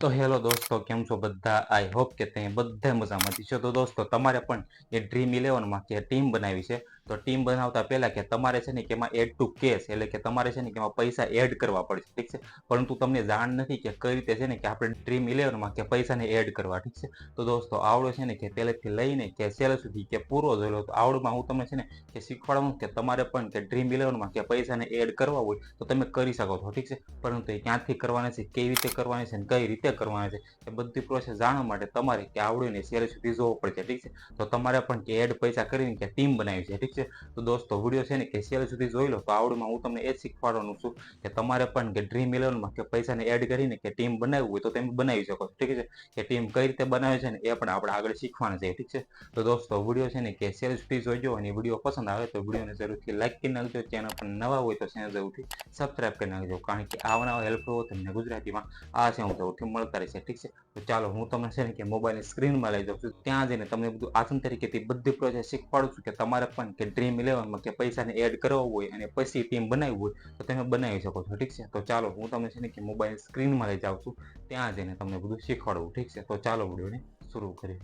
તો હેલો દોસ્તો, કેમ છો બધા? આઈ હોપ કે તમે બધા મજામાંથી છો. તો દોસ્તો, તમારે પણ એ ડ્રીમ ઇલેવનમાં કે ટીમ બનાવી છે તો ટીમ બનાવતા પહેલા કે તમારે છે ને કે એમાં એડ ટુ કેશ એટલે કે તમારે છે ને કે એમાં પૈસા એડ કરવા પડશે ઠીક છે? પરંતુ તમને જાણ નથી કે કઈ રીતે છે ને કે આપણે ડ્રીમ ઇલેવનમાં કે પૈસાને એડ કરવા, ઠીક છે? તો દોસ્તો, આવડો છે ને કે પહેલેથી લઈને કે સેલ સુધી કે પૂરો જોયેલો તો આવડમાં હું તમને છે ને કે શીખવાડું કે તમારે પણ કે ડ્રીમ ઇલેવનમાં કે પૈસાને એડ કરવા હોય તો તમે કરી શકો છો, ઠીક છે? પરંતુ એ ક્યાંથી કરવાના છે, કેવી રીતે કરવાની છે ને કઈ રીતે કરવાના છે, એ બધી પ્રોસેસ જાણવા માટે તમારે કે આવડીને સેલ સુધી જોવો પડશે, ઠીક છે? તો તમારે પણ કે એડ પૈસા કરીને કે ટીમ બનાવી છે, ઠીક છે? તો દોસ્તો વીડિયો છે ને કે સેલ સુધી જોઈ લો. તો આવડમાં હું તમને એ શીખવાડવાનું છું કે તમારે પણ કે ડ્રીમ ઇલેવનમાં કે પૈસાને એડ કરીને કે ટીમ બનાવવું હોય તો તમે બનાવી શકો છો. ઠીક છે? કે ટીમ કઈ રીતે બનાવે છે ને એ પણ આપણે આગળ શીખવાના છે. ઠીક છે? તો દોસ્તો વીડિયો છે ને કે સેલ સુધી જોઈજો અને વીડિયો પસંદ આવે તો વિડીયોને જરૂરથી લાઈક કરી નાખજો. ચેનલ પર નવા હોય તો ચેનલ જરૂરથી સબસ્ક્રાઈબ કરી નાખજો. કારણ કે આવા નવા હેલ્પફુલ તમને ગુજરાતીમાં આ છે હું જરૂરથી મળતા રહેશે. ઠીક છે? તો ચાલો, હું તમને છે ને કે મોબાઈલની સ્ક્રીનમાં લઈ જાઉં છું. ત્યાં જઈને તમને બધું આસન તરીકેથી બધી પ્રોસેસ શીખવાડું છું કે તમારે પણ કે ડ્રીમ ઇલેવનમાં કે પૈસાને એડ કરવા હોય અને પછી ટીમ બનાવવી હોય, તો તમે બનાવી શકો છો, ઠીક છે? તો ચાલો, હું તમને છે ને કે મોબાઈલ સ્ક્રીનમાં લઈ જાઉં છું, ત્યાં જઈને તમને બધું શીખવાડવું ઠીક છે? તો ચાલો વિડીયોને શરૂ કરીએ.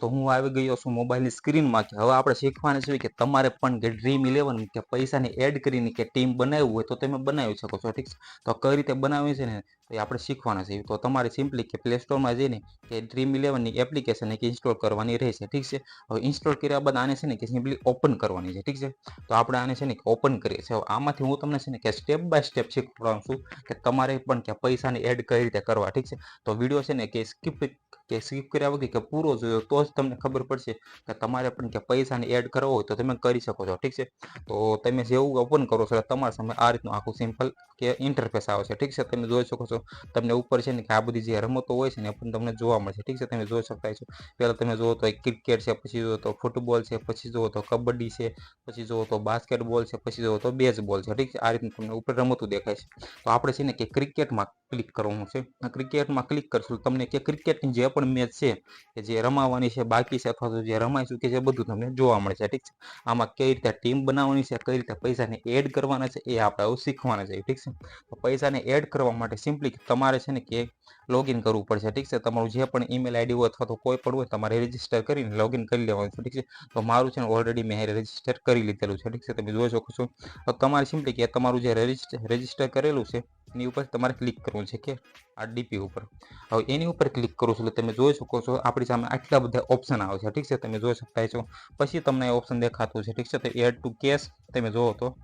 તો હું આવી ગયો છું મોબાઈલની સ્ક્રીનમાં કે હવે આપણે શીખવાનું છે કે તમારે પણ કે ડ્રીમ ઇલેવન કે પૈસાને એડ કરીને કે ટીમ બનાવવું હોય તો તમે બનાવી શકો છો, ઠીક છે? તો કઈ રીતે બનાવી છે ને એ આપણે શીખવાના છે. તો તમારે સિમ્પલી કે પ્લે સ્ટોરમાં જઈને કે ડ્રીમ ઇલેવનની એપ્લિકેશન એક ઇન્સ્ટોલ કરવાની રહેશે. ઠીક છે? હવે ઇન્સ્ટોલ કર્યા બાદ આને છે ને કે સિમ્પલી ઓપન કરવાની છે. ઠીક છે? તો આપણે આને છે ને કે ઓપન કરીએ છીએ. આમાંથી હું તમને છે ને કે સ્ટેપ બાય સ્ટેપ શીખવાડું છું કે તમારે પણ કે પૈસાને એડ કઈ રીતે કરવા. ઠીક છે? તો વીડિયો છે ને કે સ્કીપ કે સ્કીપ કર્યા વગર કે પૂરો જોયો તો જ તમને ખબર પડશે કે તમારે પણ કે પૈસાને એડ કરવો હોય તો તમે કરી શકો છો. ઠીક છે? તો તમે જેવું ઓપન કરો છો તમારા સામે આ રીતનું આખું સિમ્પલ કે ઇન્ટરફેસ આવે છે. ઠીક છે? તમે જોઈ શકો છો. તમને ઉપર છે ને કે આ બધી જે રમતો હોય છે ને પણ તમને જોવા મળશે. ઠીક છે, તમે જોઈ શકતા છો. પહેલાં તમે જુઓ તો ક્રિકેટ છે, પછી જુઓ તો ફૂટબોલ છે, પછી જુઓ તો કબડ્ડી છે, પછી જુઓ તો બાસ્કેટબોલ છે, પછી જુઓ તો બેઝબોલ છે. ઠીક છે, આ રીતનું તમને ઉપર રમતું દેખાય છે. તો આપણે છે ને કે ક્રિકેટમાં ક્લિક કરવાનું છે. ક્રિકેટમાં ક્લિક કરશું તમને કે ક્રિકેટની જે પણ મેચ છે કે જે રમાવાની છે, બાકી છે અથવા તો જે રમાઈ કે જે બધું તમને જોવા મળે છે. ઠીક છે, આમાં કઈ રીતે ટીમ બનાવવાની છે, કઈ રીતે પૈસાને એડ કરવાના છે એ આપણે શીખવાના છે. ઠીક છે પૈસાને એડ કરવા માટે સિમ્પલી તમારે છે ને કે લોગિન કરવું પડશે. ઠીક છે? તમારું જે પણ ઈમેલ આઈડી હોય અથવા તો કોઈ પણ હોય, તમારે રજિસ્ટર કરીને લોગિન કરી લેવાનું છે. ઠીક છે? તો મારું છે ને ઓલરેડી મેં રજિસ્ટર કરી લીધેલું છે. ઠીક છે? તમે જોઈ શકો છો. તો તમારે સિમ્પલી કે તમારું જે રજિસ્ટર કરેલું છે, એની ઉપર તમારે ક્લિક કરવું છે, કે આ ડીપી ઉપર. હવે એની ઉપર ક્લિક કરો છો એટલે તમે જોઈ શકો છો આપણી સામે આટલા બધા ઓપ્શન આવે છે. ઠીક છે? તમે જોઈ શકતા છો પછી તમને ઓપ્શન દેખાતું છે ઠીક છે? તો એડ ટુ કેશ તમે જોવો તો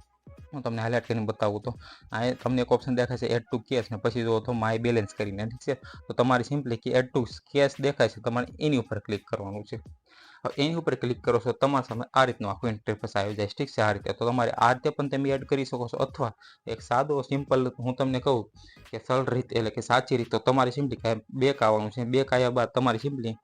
હું તમને હાઇલાઇટ કરીને બતાવું તો. આ તમને એક ઓપ્શન દેખાય છે એડ ટુ કેશ ને પછી જો તો માય બેલેન્સ કરીને, ઠીક છે? તો તમારે સિમ્પલી કે એડ ટુ કેશ દેખાય છે, તમારે એની ઉપર ક્લિક કરવાનું છે. હવે એની ઉપર ક્લિક કરો છો, તમારા સામે આ રીતનું આખું ઇન્ટરફેસ આવી જાય ઠીક છે? આ રીતે. તો તમારે આ રીતે પણ તમે એડ કરી શકો છો અથવા એક સાદો સિમ્પલ હું તમને કહું કે સરળ રીત એટલે કે સાચી રીત તો તમારે સિમ્પલી બેક આવવાનું છે. બેક આવ્યા બાદ તમારે સિમ્પલી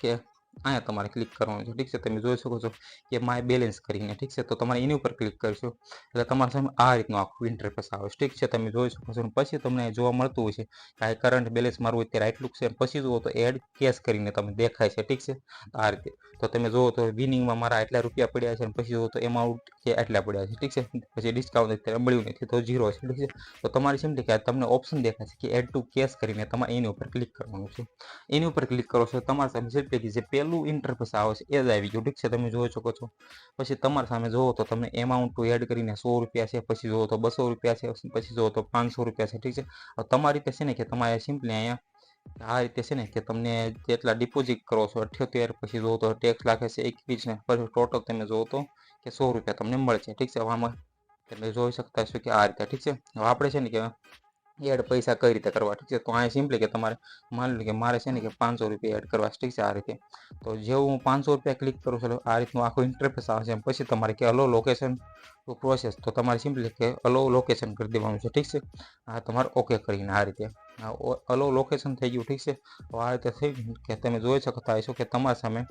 કે અહીંયા તમારે ક્લિક કરવાનું છે. ઠીક છે? તમે જોઈ શકો છો કે માય બેલેન્સ કરીને, ઠીક છે? તો તમારે એની ઉપર ક્લિક કરશો. એટલે તમારા સામે આ રીતનું આખું ઇન્ટરફેસ આવે ઠીક છે? તમે જોઈ શકો છો. પછી તમને જોવા મળતું હોય છે કે કરંટ બેલેન્સ મારું અત્યારે આટલું છે. પછી જુઓ તો એડ કેશ કરીને તમે દેખાય છે. ઠીક છે? આ રીતે. તો તમે જુઓ તો વિનિંગમાં મારા આટલા રૂપિયા પડ્યા છે. અને પછી જુઓ તો એમાઉન્ટ કે આટલા પડ્યા છે. ઠીક છે? પછી ડિસ્કાઉન્ટ અત્યારે મળ્યું નથી તો ઝીરો છે. ઠીક છે? તો તમારી સિમ્પલી કે તમને ઓપ્શન દેખાય છે કે એડ ટુ કેશ કરીને તમારે એની ઉપર ક્લિક કરવાનું છે. એની ઉપર ક્લિક કરો છો તમારા સામે સિમ્પલી જે પહેલું ઇન્ટરફેસ આવે છે એ જ આવી ગયું. ઠીક છે, તમે જોઈ શકો છો. પછી તમારા સામે જુઓ તો તમને એમાઉન્ટ ટુ એડ કરીને સો રૂપિયા છે, પછી જોવો તો બસો રૂપિયા છે, પછી જોવો તો પાંચસો રૂપિયા છે, ઠીક છે. તમારી રીતે છે ને કે તમારે સિમ્પલી અહીંયા આ રીતે છે ને કે તમને જેટલા ડિપોઝિટ કરો છો, અઠ્યોતેર, પછી જોવો તો ટેક્સ લાગે છે એકવીસ ને, પછી ટોટલ તમે જોવો તો કે સો રૂપિયા તમને મળશે, ઠીક છે. આમાં તમે જોઈ શકતા છો કે આ રીતે, ઠીક છે. આપણે છે ને કે એડ પૈસા કઈ રીતે કરવા? ઠીક છે, તો અહીંયા સિમ્પલી કે તમારે માની લો કે મારે છે ને કે પાંચસો રૂપિયા એડ કરવા ઠીક છે, આ રીતે. તો જેવું હું પાંચસો રૂપિયા ક્લિક કરું છું આ રીતનું આખું ઇન્ટરફેસ આવે છે પછી તમારે કે અલો લોકેશન પ્રોસેસ તો તમારે સિમ્પલી કે અલો લોકેશન કરી દેવાનું છે, ઠીક છે. આ તમારે ઓકે કરીને આ રીતે. અલો લોકેશન થઈ ગયું, ઠીક છે. તો આ રીતે થઈ ગયું. કે તમે જોઈ શકતા હશો કે તમારા સામે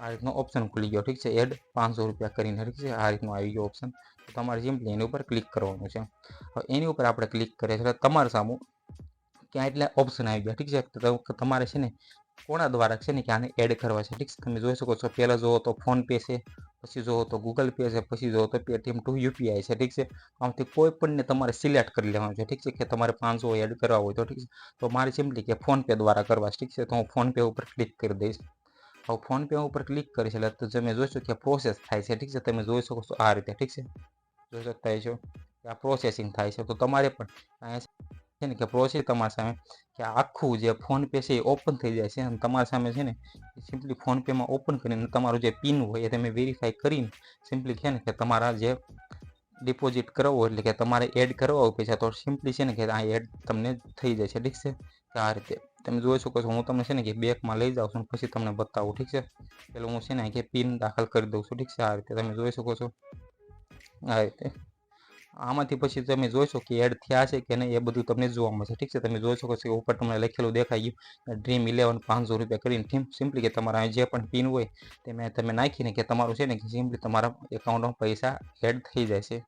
આ રીતનો ઓપ્શન ખુલી ગયો, ઠીક છે? એડ પાંચસો રૂપિયા કરીને, ઠીક છે? આ રીતનું આવી ગયો ઓપ્શન તો તમારે સિમ્પલી એની ઉપર ક્લિક કરવાનું છે. હવે એની ઉપર આપણે ક્લિક કરીએ એટલે તમારા સામું ક્યાં એટલે ઓપ્શન આવી ગયા, ઠીક છે? તો તમારે છે ને કોના દ્વારા છે ને કે આને એડ કરવા છે, ઠીક છે? તમે જોઈ શકો છો, પહેલાં જુઓ તો ફોન પે છે, પછી જોવો તો ગૂગલ પે છે, પછી જોવો તો પેટીએમ ટુ યુપીઆઈ છે, ઠીક છે? આમાંથી કોઈ પણને તમારે સિલેક્ટ કરી લેવાનું છે, ઠીક છે? કે તમારે પાંચસો એડ કરવા હોય તો, ઠીક છે? તો મારે સિમ્પલી કે ફોનપે દ્વારા કરવા છે, ઠીક છે? તો હું ફોનપે ઉપર ક્લિક કરી દઈશ. હવે ફોનપે ઉપર ક્લિક કરીશ એટલે તમે જોઈશો કે પ્રોસેસ થાય છે ઠીક છે તમે જોઈ શકો છો આ રીતે ઠીક છે જોઈ શકતા છો કે આ પ્રોસેસિંગ થાય છે તો તમારે પણ અહીંયા છે ને કે પ્રોસેસ તમારી સામે કે આખું જે ફોનપે છે એ ઓપન થઈ જાય છે અને તમારી સામે છે ને સિમ્પલી ફોનપેમાં ઓપન કરીને તમારું જે પિન હોય એ તમે વેરીફાઈ કરીને સિમ્પલી છે ને કે તમારા જે ડિપોઝિટ કરવો એટલે કે તમારે એડ કરવા હોય પૈસા, તો સિમ્પલી છે ને કે આ એડ તમને થઈ છે, ઠીક છે? કે આ રીતે. તમે જોઈ શકો છો, હું તમને છે ને કે બેકમાં લઈ જાઉં છું પછી તમને બતાવું, ઠીક છે? પેલું હું છે ને કે પિન દાખલ કરી દઉં છું, ઠીક છે? આ રીતે તમે જોઈ શકો છો. આ રીતે. આમાંથી પછી તમે જોઈશો કે એડ થયા છે કે નહીં, એ બધું તમને જોવા મળશે. ઠીક છે? તમે જોઈ શકો છો કે ઉપર તમને લખેલું દેખાઈ ગયું. ડ્રીમ ઇલેવન પાંચસો રૂપિયા કરીને થીમ સિમ્પલી કે તમારા જે પણ પિન હોય તે મેં તમે નાખીને કે તમારું છે ને કે સિમ્પલી તમારા એકાઉન્ટમાં પૈસા એડ થઈ જાય છે.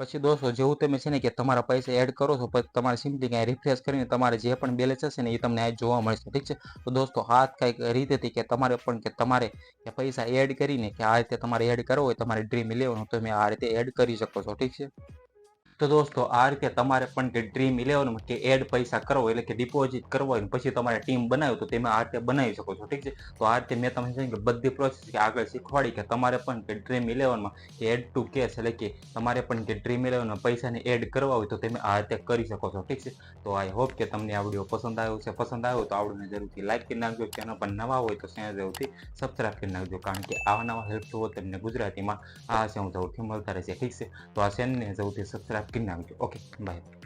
પછી દોસ્તો, જેવું તમે છે ને કે તમારા પૈસા એડ કરો છો, પછી તમારે સિમ્પલી કાંઈ રિફ્રેશ કરીને તમારે જે પણ બેલેન્સ હશે ને એ તમને આ જોવા મળશે, ઠીક છે? તો દોસ્તો, આ કંઈક રીત હતી કે તમારે પણ કે તમારે કે પૈસા એડ કરીને કે આ રીતે તમારે એડ કરવો હોય, તમારે ડ્રીમ ઇલેવન તો તમે આ રીતે એડ કરી શકો છો, ઠીક છે? તો દોસ્તો, આ રીતે તમારે પણ કે ડ્રીમ ઇલેવનમાં કે એડ પૈસા કરવો એટલે કે ડિપોઝિટ કરવો હોય પછી તમારે ટીમ બનાવ્યું તો તમે આ રીતે બનાવી શકો છો, ઠીક છે? તો આ રીતે મેં તમને કે બધી પ્રોસેસ કે આગળ શીખવાડી કે તમારે પણ કે ડ્રીમ ઇલેવનમાં કે એડ ટુ કેશ એટલે કે તમારે પણ કે ડ્રીમ ઇલેવનમાં પૈસાને એડ કરવા હોય તો તમે આ રીતે કરી શકો છો, ઠીક છે? તો આઈ હોપ કે તમને આ વીડિયો પસંદ આવ્યો છે પસંદ આવ્યો તો આવડીને જરૂરથી લાઈક કરી નાખજો. ચેનલ પર નવા હોય તો ચેનલ જરૂરથી સબસ્ક્રાઈબ કરી નાખજો, કારણ કે આવા નવા હેલ્પ જોવો તમને ગુજરાતીમાં આ છે હું જરૂરથી મળતા રહેશે, ઠીક છે? તો આ ચેનલને જરૂરથી સબસ્ક્રાઈબ કરી નાખજો ઓકે બાય